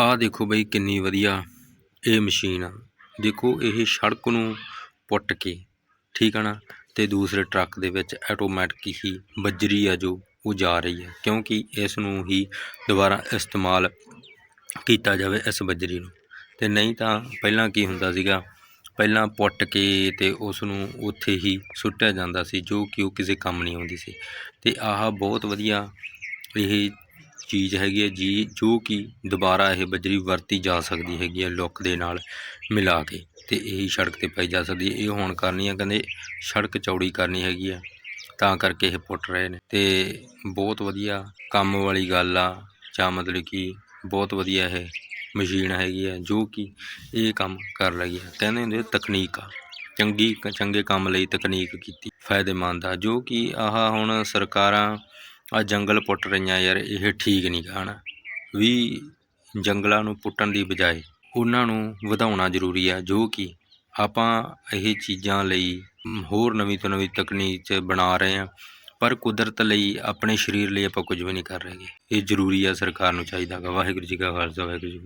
ਆਹ ਦੇਖੋ ਬਈ ਕਿੰਨੀ ਵਧੀਆ ਇਹ ਮਸ਼ੀਨ ਆ। ਦੇਖੋ ਇਹ ਸੜਕ ਨੂੰ ਪੁੱਟ ਕੇ, ਠੀਕ ਆ ਨਾ? ਤੇ ਦੂਸਰੇ ਟਰੱਕ ਦੇ ਵਿੱਚ ਆਟੋਮੈਟਿਕ ਹੀ ਬੱਜਰੀ ਆ ਜੋ ਉਹ ਜਾ ਰਹੀ ਹੈ ਕਿਉਂਕਿ ਇਸ ਨੂੰ ਹੀ ਦੁਬਾਰਾ ਇਸਤੇਮਾਲ ਕੀਤਾ ਜਾਵੇ ਇਸ ਬੱਜਰੀ ਨੂੰ। ਤੇ ਨਹੀਂ ਤਾਂ ਪਹਿਲਾਂ ਕੀ ਹੁੰਦਾ ਸੀਗਾ, ਪਹਿਲਾਂ ਪੁੱਟ ਕੇ ਤੇ ਉਸ ਨੂੰ ਉੱਥੇ ਹੀ ਸੁੱਟਿਆ ਜਾਂਦਾ ਸੀ, ਜੋ ਕਿ ਉਹ ਕਿਸੇ ਕੰਮ ਨਹੀਂ ਆਉਂਦੀ ਸੀ। ਤੇ ਆਹ ਬਹੁਤ ਵਧੀਆ ਇਹ ਚੀਜ਼ ਹੈਗੀ ਹੈ ਜੀ, ਜੋ ਕਿ ਦੁਬਾਰਾ ਇਹ ਬਜਰੀ ਵਰਤੀ ਜਾ ਸਕਦੀ ਹੈਗੀ ਹੈ ਲੁੱਕ ਦੇ ਨਾਲ ਮਿਲਾ ਕੇ ਤੇ ਇਹੀ ਸੜਕ ਤੇ ਪਾਈ ਜਾ ਸਕਦੀ ਹੈ। ਇਹ ਹੋਣ ਕਰਨੀ ਆ, ਕਹਿੰਦੇ ਸੜਕ ਚੌੜੀ ਕਰਨੀ ਹੈਗੀ ਆ, ਤਾਂ ਕਰਕੇ ਇਹ ਪੁੱਟ ਰਹੇ ਨੇ। ਤੇ ਬਹੁਤ ਵਧੀਆ ਕੰਮ ਵਾਲੀ ਗੱਲ ਆ, ਜਾਂ ਮਤਲਬ ਕਿ ਬਹੁਤ ਵਧੀਆ ਇਹ ਮਸ਼ੀਨ ਹੈਗੀ ਆ, ਜੋ ਕਿ ਇਹ ਕੰਮ ਕਰ ਰਹੀ ਹੈ। ਕਹਿੰਦੇ ਹੁੰਦੇ ਤਕਨੀਕ ਆ, ਚੰਗੀ, ਚੰਗੇ ਕੰਮ ਲਈ ਤਕਨੀਕ ਕੀਤੀ, ਫਾਇਦੇਮੰਦ ਆ, ਜੋ ਕਿ ਆਹ ਹੁਣ ਸਰਕਾਰਾਂ ਆ ਜੰਗਲ ਪੁੱਟ ਰਹੀਆਂ ਯਾਰ, ਇਹ ਠੀਕ ਨਹੀਂ ਗਾ ਹਨਾ ਵੀ ਜੰਗਲਾਂ ਨੂੰ ਪੁੱਟਣ ਦੀ ਬਜਾਏ ਉਹਨਾਂ ਨੂੰ ਵਧਾਉਣਾ ਜ਼ਰੂਰੀ ਆ, ਜੋ ਕਿ ਆਪਾਂ ਇਹ ਚੀਜ਼ਾਂ ਲਈ ਹੋਰ ਨਵੀਂ ਤੋਂ ਨਵੀਂ ਤਕਨੀਕ 'ਚ ਬਣਾ ਰਹੇ ਆ ਪਰ ਕੁਦਰਤ ਲਈ, ਆਪਣੇ ਸਰੀਰ ਲਈ ਆਪਾਂ ਕੁਝ ਵੀ ਨਹੀਂ ਕਰ ਰਹੇ ਇਹ ਜ਼ਰੂਰੀ ਆ, ਸਰਕਾਰ ਨੂੰ ਚਾਹੀਦਾ ਗਾ ਵਾਹਿਗੁਰੂ ਜੀ ਕਾ ਖਾਲਸਾ, ਵਾਹਿਗੁਰੂ ਜੀ